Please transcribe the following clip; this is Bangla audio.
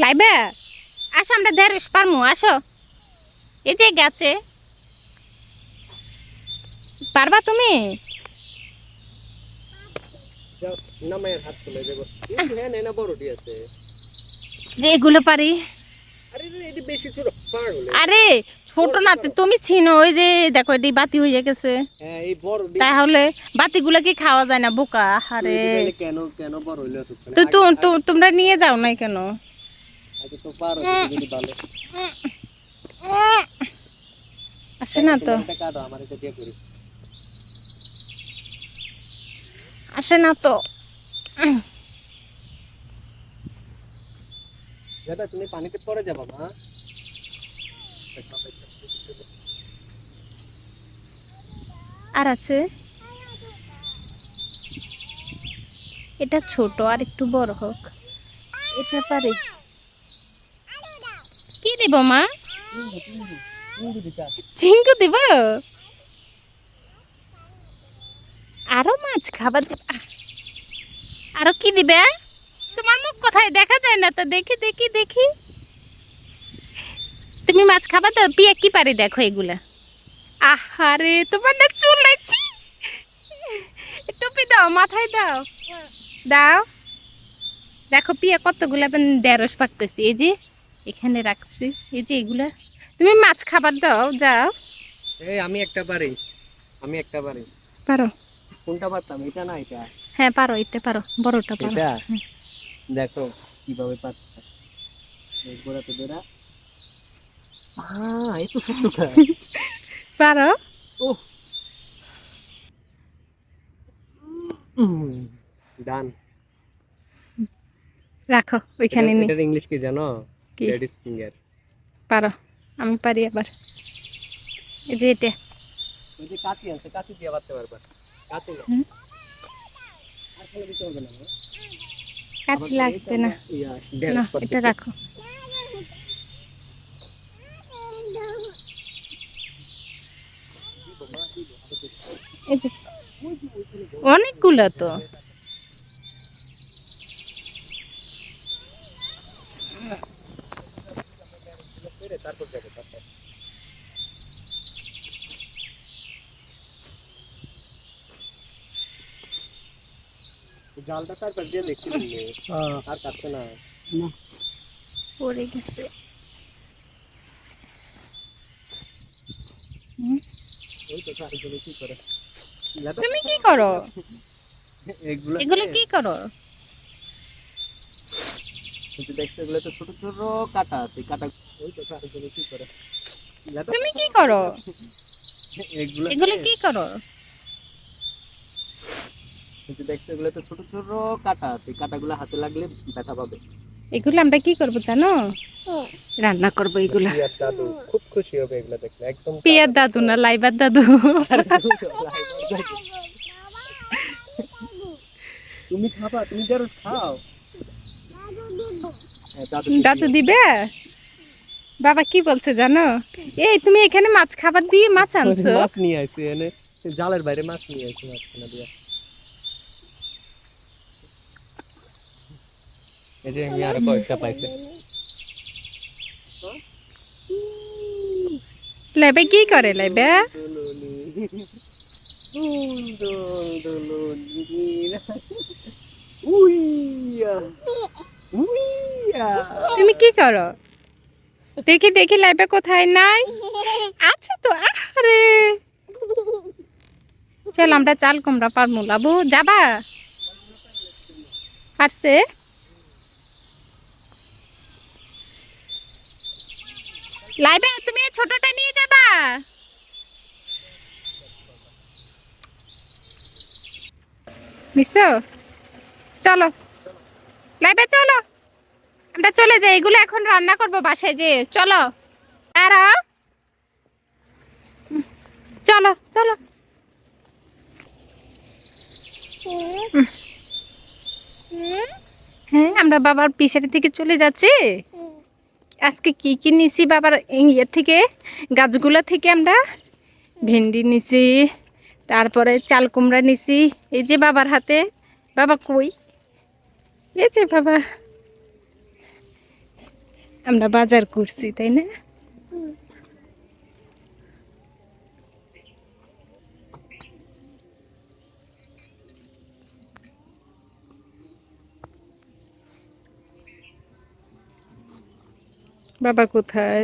লাইবে? আসো আমরা দেড়শ পারমু আসো। এই যে গেছে। পারবা তুমি? এগুলো পারি। আরে ছোট না তুমি চিনো ওই যে দেখো এটি বাতি হয়ে গেছে। হ্যাঁ তাহলে বাতিগুলো কি খাওয়া যায় না বোকা? আরে। তো তোমরা নিয়ে যাও না কেন? তো পারো যদি ভালো আসে না তো। কাটো আমার এটা দিয়ে করি। আসে না তো। দাদা তুমি পানিতে পড়ে যাবা মা। আর আছে। এটা ছোট আর একটু বড় হোক। এটা পারি। কি মা। আরও মাছ খাবার আরও কি দিবে? তোমার মুখ কোথায়? দেখা যায় না তো। দেখি দেখি দেখি। তুমি মাছ খাবার তো? পিয়া কি পারি দেখো এগুলা। আহারে, তোমার না চুল লাগছে টুপি দাও, মাথায় দাও। দাও। দেখো পিয়া কতগুলা দেড়শ পাকতেছি। এই যে এখানে রাখছি। এই যে এগুলা। তুমি মাছ খাবার দাও যাও। এই আমি একটা পারি। আমি একটা পারি। পারো। কোনটা পারতাম? এটা না এটা? হ্যাঁ পারো এতে পারো। বড়টা পারো। এটা? দেখো কীভাবে পারছে এই গোড়াতে বেড়া। হ্যাঁ এই তো সত্যটা পারো। ও ডান রাখো ওইখানে নি। এটার ইংলিশ কি জানো? লেডিস ফিঙ্গার পারো আমি পারি আবার। এই যে এটা। ওই যে কাঁচি আছে কাঁচি দিয়ে পারতে পারবা। কাঁচি না। আর কোনো দিতে হবে না মা। লাগবে না। না এটা রাখো। এই যে অনেকগুলো তো। তারপর যাবে তারপর। জালটা তারপর দিয়ে দেখছিলাম নে। আর কাটছে না। পড়ে গেছে। ওই তো কারিগরি কি করে? তুমি কি করো? এগুলো এগুলো কি করো? কিন্তু দেখছ এগুলো তো ছোট ছোট কাটা আছে কাটা ওই তো কারিগরি কি করে? তুমি কি করো? এগুলো এগুলো কি? করো? কিন্তু দেখছ এগুলো তো ছোট ছোট কাটা আছে কাটাগুলো হাতে লাগলে ব্যথা পাবে। এগুলো আমরা কি করব জানো? রান্না করব এগুলা। পিয়ার দাদু খুব খুশি হবে এগুলো দেখলে একদম পিয়ার দাদু না লাইবার দাদু? তুমি খাবা তুমি যারো খাও। দাদু দাদু দিবে? বাবা কি বলছে জানো? এই তুমি এখানে মাছ খাবার দিয়ে মাছ আনছো? মাছ নিয়ে আসি এনে জালের বাইরে মাছ নিয়ে আসি মাছ কিনা দিয়া। এই যে আমি আরও কয়েকটা পাইছে। লেবে কি করে লেবে? তুমি কি করো? দেখি দেখি লাইবে কোথায় নাই? আছে তো আরে চল, আমরা চাল, কুমড়া পারমু লাবু যাবা? পারছে লাইবে তুমি ছোটটা নিয়ে যাবা? মিশো চলো। লাইবে চলো। আমরা চলে যাই, এগুলো এখন রান্না করব বাসায় যে চলো। আর চলো চলো। হ্যাঁ আমরা বাবার পিসারি থেকে চলে যাচ্ছি। আজকে কি কি নিছি বাবার ইয়ে থেকে, গাছগুলো থেকে আমরা? ভেন্ডি নিছি, তারপরে চাল কুমড়া নিছি। এই যে বাবার হাতে। বাবা কই? এই যে বাবা। আমরা বাজার করছি তাই না? বাবা কোথায়?